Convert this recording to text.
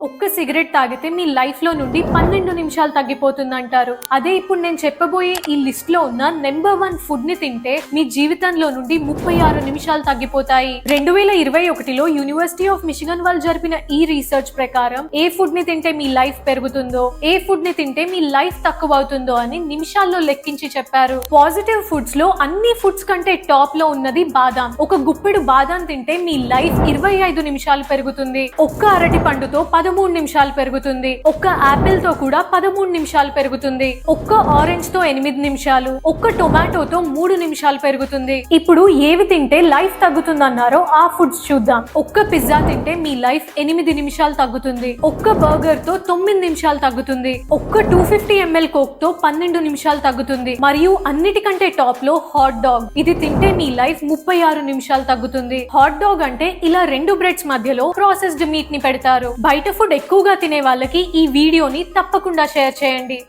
โอ้ ఒక్క సిగరెట్ తాగితే మీ లైఫ్లో నుండి పన్నెండు నిమిషాలు తగ్గిపోతుందంటారు. అదే ఇప్పుడు నేను చెప్పబోయే ఈ లిస్ట్లో ఉన్న నెంబర్ వన్ ఫుడ్ని తింటే మీ జీవితంలో నుండి ముప్పై ఆరు నిమిషాలు తగ్గిపోతాయి. రెండు వేల ఇరవై ఒకటిలో యూనివర్సిటీ ఆఫ్ మిషిగన్ వాళ్ళు జరిపిన ఈ రీసెర్చ్ ప్రకారం ఏ ఫుడ్ని తింటే మీ లైఫ్ పెరుగుతుందో ఏ ఫుడ్ని తింటే మీ లైఫ్ తక్కువ అవుతుందో అని నిమిషాల్లో లెక్కించి చెప్పారు. పాజిటివ్ ఫుడ్స్లో అన్ని ఫుడ్స్ కంటే టాప్లో ఉన్నది బాదాం. ఒక గుప్పెడు బాదాం తింటే మీ లైఫ్ ఇరవై ఐదు నిమిషాలు పెరుగుతుంది. ఒక్క అరటి పండుతో పదమూడు నిమిషాలు పెరుగుతుంది. ఒక్క ఆపిల్తో కూడా పదమూడు నిమిషాలు పెరుగుతుంది. ఒక్క ఆరెంజ్తో ఎనిమిది నిమిషాలు. ఒక్క టొమాటోతో మూడు నిమిషాలు పెరుగుతుంది. ఇప్పుడు ఏవి తింటే లైఫ్ తగ్గుతుందన్నారో ఆ ఫుడ్స్ చూద్దాం. ఒక్క పిజ్జా తింటే మీ లైఫ్ ఎనిమిది నిమిషాలు తగ్గుతుంది. ఒక్క బర్గర్తో తొమ్మిది నిమిషాలు తగ్గుతుంది. ఒక్క టూ ఫిఫ్టీ ఎంఎల్ కోక్తో పన్నెండు నిమిషాలు తగ్గుతుంది. మరియు అన్నిటికంటే టాప్లో హాట్ డాగ్. ఇది తింటే మీ లైఫ్ ముప్పై ఆరు నిమిషాలు తగ్గుతుంది. హాట్ డాగ్ అంటే ఇలా రెండు బ్రెడ్స్ మధ్యలో ప్రాసెస్డ్ మీట్ని పెడతారు. బయట ఫుడ్ ఎక్కువగా తినే వాళ్ళకి ఈ వీడియోని తప్పకుండా షేర్ చేయండి.